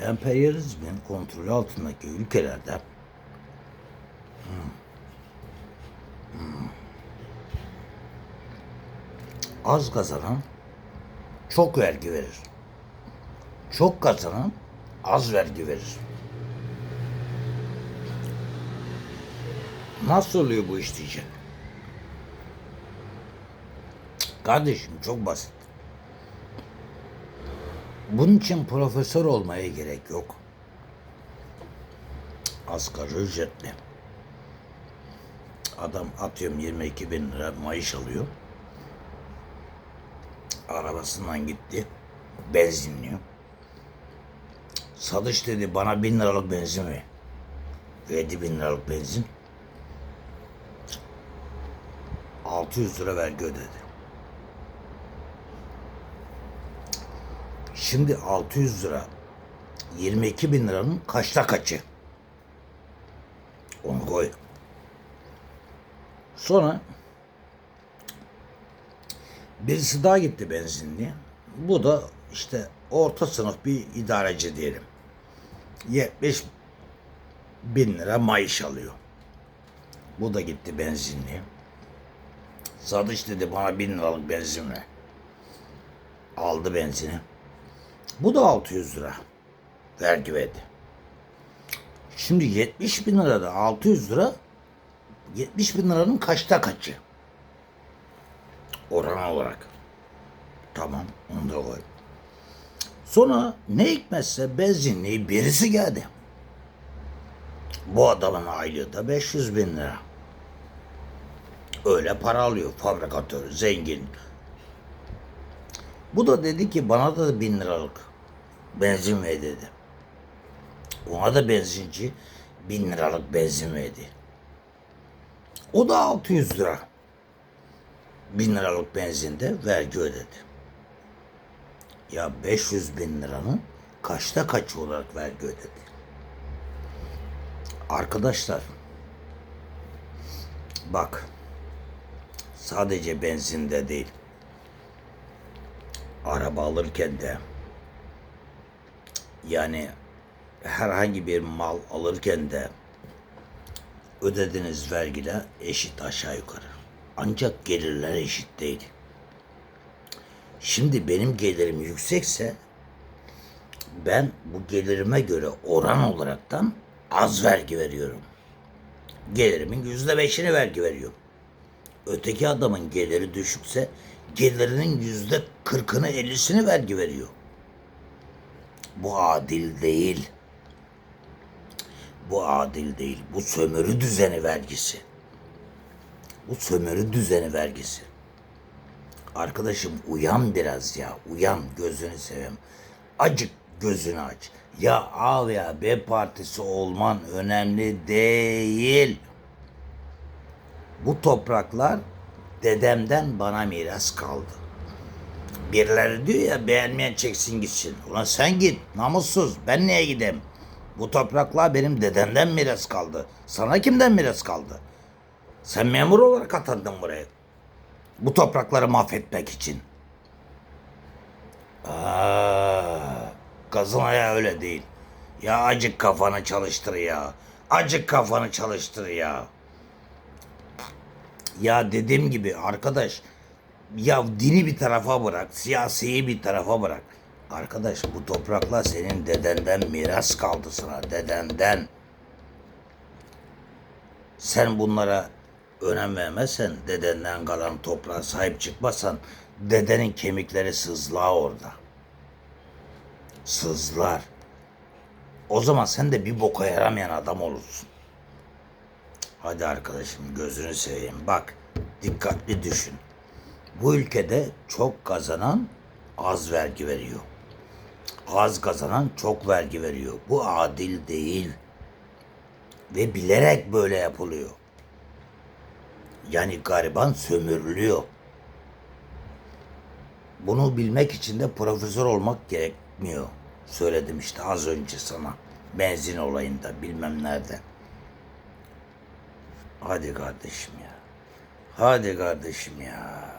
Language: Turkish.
emperyalizmin kontrolü altındaki ülkelerde hmm, hmm, az kazanan çok vergi verir. Çok kazanan az vergi verir. Nasıl oluyor bu iş diyecek. Kardeşim çok basit. Bunun için profesör olmaya gerek yok. Asgari ücretli. Adam atıyorum 22 bin lira maaş alıyor. Arabasından gitti. Benzinliyor. Satış dedi bana bin liralık benzin ver. Verdi bin liralık benzin. 600 lira vergi ödedi. Şimdi 600 lira 22 bin liranın kaçta kaçı? Onu koy. Sonra birisi daha gitti benzinliğe. Bu da işte orta sınıf bir idareci diyelim. 70 bin lira maaş alıyor. Bu da gitti benzinliğe. Satış dedi bana bin liralık benzin ver. Aldı benzini. Bu da 600 lira. Vergi verdi. Şimdi 70 bin lirada 600 lira 70 bin liranın kaçta kaçı? Oran olarak. Tamam onu da koy. Sonra ne hikmetse benzinliği birisi geldi. Bu adamın aylığı da 500 bin lira. Öyle para alıyor fabrikatör, zengin. Bu da dedi ki bana da bin liralık benzin ver dedi. Ona da benzinci bin liralık benzin verdi. O da 600 lira. Bin liralık benzinde vergi ödedi. Ya 500 bin liranın kaçta kaçı olarak vergi ödedi? Arkadaşlar bak sadece benzinde değil araba alırken de yani herhangi bir mal alırken de ödediğiniz vergiler eşit aşağı yukarı. Ancak gelirler eşit değil. Şimdi benim gelirim yüksekse ben bu gelirime göre oran olaraktan az vergi veriyorum. Gelirimin yüzde beşini vergi veriyorum. Öteki adamın geliri düşükse gelirinin yüzde kırkını ellisini vergi veriyor. Bu adil değil. Bu adil değil. Bu sömürü düzeni vergisi. Bu sömürü düzeni vergisi. Arkadaşım uyan biraz ya. Uyan gözünü seveyim. Acık gözünü aç. Ya A veya B partisi olman önemli değil. Bu topraklar dedemden bana miras kaldı. Birileri diyor ya beğenmeyen çeksin gitsin. Ulan sen git namussuz ben niye gideyim? Bu topraklar benim dedemden miras kaldı. Sana kimden miras kaldı? Sen memur olarak atandın buraya. Bu toprakları mahvetmek için. Aa, gazın ayağı öyle değil. Ya acık kafanı çalıştır ya. Acık kafanı çalıştır ya. Ya dediğim gibi arkadaş ya dini bir tarafa bırak, siyasiyi bir tarafa bırak. Arkadaş bu topraklar senin dedenden miras kaldı sana, dedenden. Sen bunlara önem vermezsen, dedenden kalan toprağa sahip çıkmazsan, dedenin kemikleri sızlar orada. Sızlar. O zaman sen de bir boka yaramayan adam olursun. Hadi arkadaşım gözünü seveyim. Bak dikkatli düşün. Bu ülkede çok kazanan az vergi veriyor. Az kazanan çok vergi veriyor. Bu adil değil. Ve bilerek böyle yapılıyor. Yani gariban sömürülüyor. Bunu bilmek için de profesör olmak gerekmiyor. Söyledim işte az önce sana. Benzin olayında bilmem nerede. Hadi kardeşim ya. Hadi kardeşim ya.